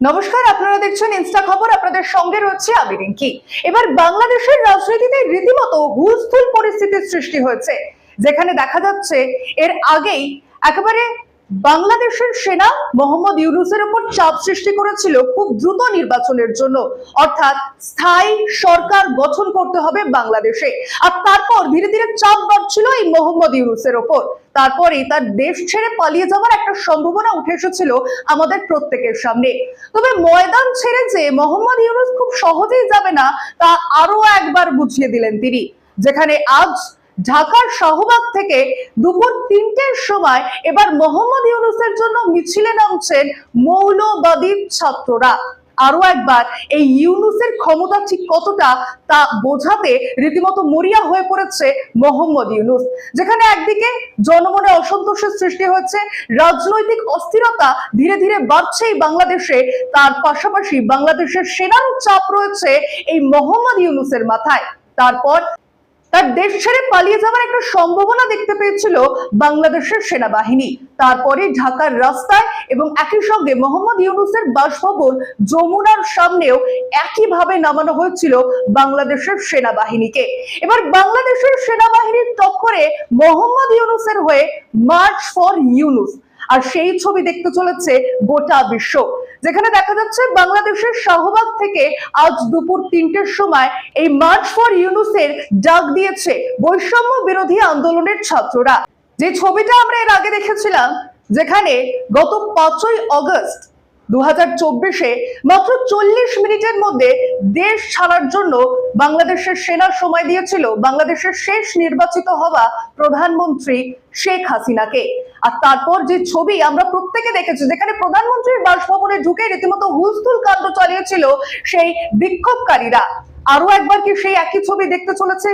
নমস্কার, আপনারা দেখছেন ইনস্টা খবর, আপনাদের সঙ্গে রয়েছে আমি রিঙ্কি। এবার বাংলাদেশের রাজনীতিতে রীতিমতো হুলস্থুল পরিস্থিতির সৃষ্টি হয়েছে, যেখানে দেখা যাচ্ছে এর আগেই একেবারে বাংলাদেশের সেনা মোহাম্মদ ইউনুসের উপর চাপ সৃষ্টি করেছিল খুব দ্রুত নির্বাচনের জন্য। অর্থাৎ স্থায়ী সরকার গঠন করতে হবে বাংলাদেশে। আর তারপর ধীরে ধীরে চাপ বাড়ছিল এই মোহাম্মদ ইউনুসের ওপর তারপরেই তার দেশ ছেড়ে পালিয়ে যাওয়ার একটা সম্ভাবনা উঠে এসেছিল আমাদের প্রত্যেকের সামনে। তবে ময়দান ছেড়ে যে মোহাম্মদ ইউনুস খুব সহজেই যাবে না, তা আরও একবার বুঝিয়ে দিলেন তিনি। যেখানে আজ ঢাকার শাহবাগ থেকে দুপুর তিনটের সময় এবার মোহাম্মদ ইউনুসের জন্য মিছিলে নামছেন মৌলবাদী ছাত্ররা। আরও একবার, এই ইউনুসের ক্ষমতা ঠিক কতটা তা বোঝাতে রীতিমতো মরিয়া হয়ে পড়েছে মোহাম্মদ ইউনুস, যেখানে একদিকে জনমনে অসন্তোষের সৃষ্টি হয়েছে, রাজনৈতিক অস্থিরতা ধীরে ধীরে বাড়ছেই বাংলাদেশে, তার পাশাপাশি বাংলাদেশের সেনার চাপ রয়েছে এই মোহাম্মদ ইউনুসের মাথায়। তারপর তার দেশ ছেড়ে পালিয়ে যাওয়ার একটা সম্ভাবনা দেখতে পেয়েছিল বাংলাদেশের সেনাবাহিনী। তারপরে ঢাকার রাস্তায় এবং একই সঙ্গে মোহাম্মদ ইউনুসের বাসভবন যমুনার সামনেও একইভাবে নামানো হয়েছিল বাংলাদেশের সেনাবাহিনীকে। এবার বাংলাদেশের সেনাবাহিনীর টক্করে মোহাম্মদ ইউনুসের হয়ে মার্চ ফর ইউনুস। আর সেই ছবি দেখতে চলেছে গোটা বিশ্ব। যেখানে দেখা যাচ্ছে বাংলাদেশের শাহবাগ থেকে আজ দুপুর তিনটের সময় এই মার্চ ফর ইউনুসের ডাক দিয়েছে বৈষম্য বিরোধী আন্দোলনের ছাত্ররা। যে ছবিটা আমরা এর আগে দেখেছিলাম, যেখানে গত পাঁচই অগস্ট দু হাজার চব্বিশে মাত্র চল্লিশ মিনিটের মধ্যে দেশ ছাড়ার জন্য বাংলাদেশের সেনা সময় দিয়েছিল। বাংলাদেশের শেষ নির্বাচিত হওয়া প্রধানমন্ত্রী শেখ হাসিনাকে। আর তারপর যে ছবি আমরা প্রত্যেকে দেখেছি, যেখানে প্রধানমন্ত্রীর বাসভবনে ঢুকে রীতিমতো হুলস্থুল কাণ্ড চালিয়েছিল সেই বিক্ষোভকারীরা। আরও একবার কি সেই একই ছবি দেখতে চলেছে?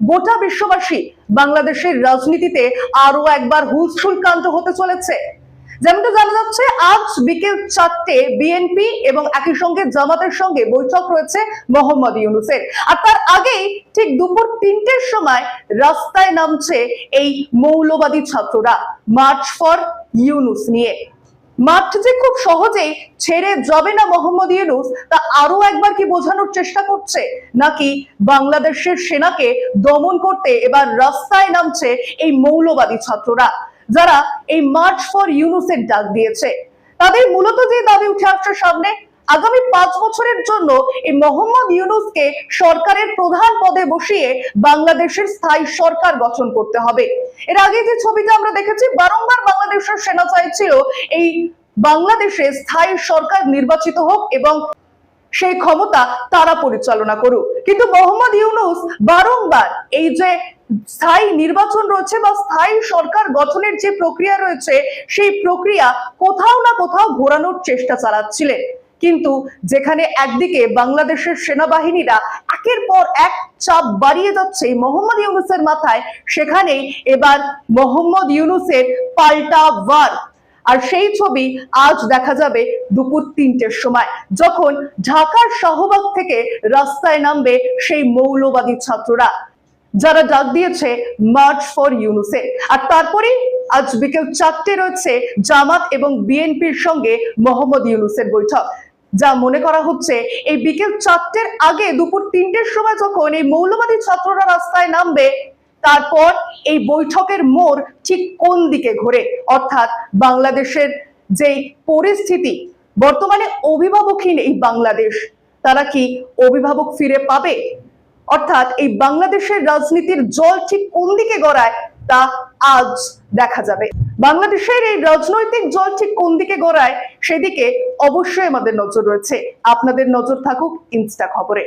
গোটা বিশ্ববাসী বাংলাদেশের রাজনীতিতে আরও একবার হুলস্থুল কাণ্ড হতে চলেছে। যেমনটা জানা যাচ্ছে, আজ বিকেল চারটে বিএনপি এবং একই সঙ্গে জামাতের সঙ্গে বৈঠক রয়েছে মোহাম্মদ ইউনুসের। আর তার আগেই ঠিক দুপুর তিনটের সময় রাস্তায় নামছে এই মৌলবাদী ছাত্ররা মার্চ ফর ইউনুস নিয়ে। মাঠ যে খুব সহজেই ছেড়ে যাবে না মোহাম্মদ ইউনুস, তা আরও একবার কি বোঝানোর চেষ্টা করছে? নাকি বাংলাদেশের সেনাকে দমন করতে এবার রাস্তায় নামছে এই মৌলবাদী ছাত্ররা? যারা এই মার্চ ফর ইউনুসের ডাক দিয়েছে। তাদের মূলত যে দাবি উঠে আসছে সামনে, আগামী পাঁচ বছরের জন্য এই মোহাম্মদ ইউনুসকে সরকারের প্রধান পদে বসিয়ে বাংলাদেশের স্থায়ী সরকার গঠন করতে হবে। এর আগে যে ছবিটা আমরা দেখেছি, বারংবার বাংলাদেশের সেনা চাইছিল এই বাংলাদেশে স্থায়ী সরকার নির্বাচিত হোক এবং সেই ক্ষমতা তারা পরিচালনা করুক। কিন্তু মোহাম্মদ ইউনুস বারংবার এই যে স্থায়ী নির্বাচন রয়েছে বা স্থায়ী সরকার গঠনের যে প্রক্রিয়া রয়েছে, সেই প্রক্রিয়া কোথাও না কোথাও ঘোরানোর চেষ্টা চালাচ্ছিলেন। কিন্তু যেখানে একদিকে বাংলাদেশের সেনাবাহিনীরা একের পর এক চাপ বাড়িয়ে যাচ্ছে মোহাম্মদ ইউনুসের মাথায়, সেখানেই এবার মোহাম্মদ ইউনুসের পাল্টা ওয়ার আর সেই ছবি আজ দেখা যাবে দুপুর তিনটের সময়, যখন ঢাকার শাহবাগ থেকে রাস্তায় নামবে সেই মৌলবাদী ছাত্ররা। যারা ডাক দিয়েছে মার্চ ফর ইউনুসে আর তারপরে আজ বিকেল চারটে রয়েছে জামাত এবং বিএনপির সঙ্গে মোহাম্মদ ইউনুসের বৈঠক। যা মনে করা হচ্ছে এই বিকেল চারটের আগে দুপুর তিনটের সময় যখন এই মৌলবাদী ছাত্ররা রাস্তায় নামবে, তারপর এই বৈঠকের মোড় ঠিক কোন দিকে ঘোরে? অর্থাৎ বাংলাদেশের যে পরিস্থিতি, বর্তমানে অভিভাবকহীন এই বাংলাদেশ, তারা কি অভিভাবক ফিরে পাবে? অর্থাৎ এই বাংলাদেশের রাজনীতির জল ঠিক কোন দিকে গড়ায় তা আজ দেখা যাবে। বাংলাদেশের এই রাজনৈতিক জল ঠিক কোন দিকে গড়ায় সেদিকে অবশ্যই আমাদের নজর রয়েছে। আপনাদের নজর থাকুক ইনস্টা খবরে।